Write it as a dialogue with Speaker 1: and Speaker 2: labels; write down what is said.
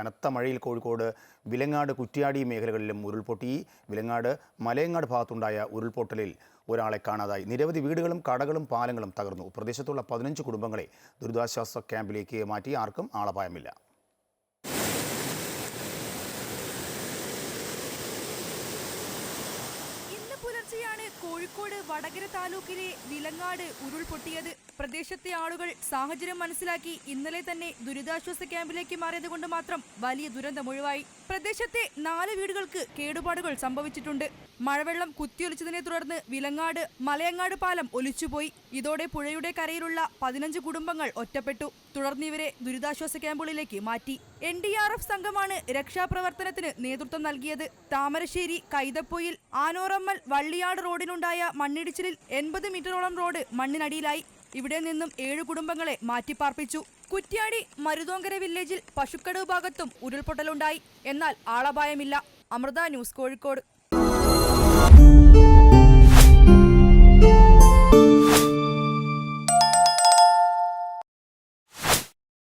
Speaker 1: കനത്ത മഴയിൽ കോഴിക്കോട് വിലങ്ങാട് കുറ്റ്യാടി മേഖലകളിലും ഉരുൾപൊട്ടി. വിലങ്ങാട് മലയങ്ങാട് ഭാഗത്തുണ്ടായ ഉരുൾപൊട്ടലിൽ ഒരാളെ കാണാതായി. നിരവധി വീടുകളും കടകളും പാലങ്ങളും തകർന്നു. പ്രദേശത്തുള്ള പതിനഞ്ച് കുടുംബങ്ങളെ ദുരിതാശ്വാസ ക്യാമ്പിലേക്ക് മാറ്റി ആർക്കും ആളപായമില്ല.
Speaker 2: കോഴിക്കോട് വടകര താലൂക്കിലെ വിലങ്ങാട് ഉരുൾപൊട്ടിയത്. പ്രദേശത്തെ ആളുകൾ സാഹചര്യം മനസ്സിലാക്കി ഇന്നലെ തന്നെ ദുരിതാശ്വാസ ക്യാമ്പിലേക്ക് മാറിയത് കൊണ്ട് മാത്രം വലിയ ദുരന്തമൊഴിവായി പ്രദേശത്തെ നാല് വീടുകൾക്ക് കേടുപാടുകൾ സംഭവിച്ചിട്ടുണ്ട്. മഴവെള്ളം കുത്തിയൊലിച്ചതിനെ തുടർന്ന് വിലങ്ങാട് മലയങ്ങാട് പാലം ഒലിച്ചുപോയി. ഇതോടെ പുഴയുടെ കരയിലുള്ള പതിനഞ്ച് കുടുംബങ്ങൾ ഒറ്റപ്പെട്ടു. തുടർന്ന് ഇവരെ ദുരിതാശ്വാസ ക്യാമ്പുകളിലേക്ക് മാറ്റി. എൻ ഡി ആർ എഫ് സംഘമാണ് രക്ഷാപ്രവർത്തനത്തിന് നേതൃത്വം നൽകിയത്. താമരശ്ശേരി കൈതപ്പൊയിൽ ആനോറമ്മൽ വള്ളിയാട് റോഡിനുണ്ടായ മണ്ണിടിച്ചിലിൽ എൺപത് മീറ്ററോളം റോഡ് മണ്ണിനടിയിലായി. ഇവിടെ നിന്നും ഏഴ് കുടുംബങ്ങളെ മാറ്റിപ്പാർപ്പിച്ചു. കുറ്റ്യാടി മരുതോങ്കര വില്ലേജിൽ പശുക്കടവ് ഭാഗത്തും ഉരുൾപൊട്ടലുണ്ടായി. എന്നാൽ ആളപായമില്ല. അമൃത ന്യൂസ് കോഴിക്കോട്.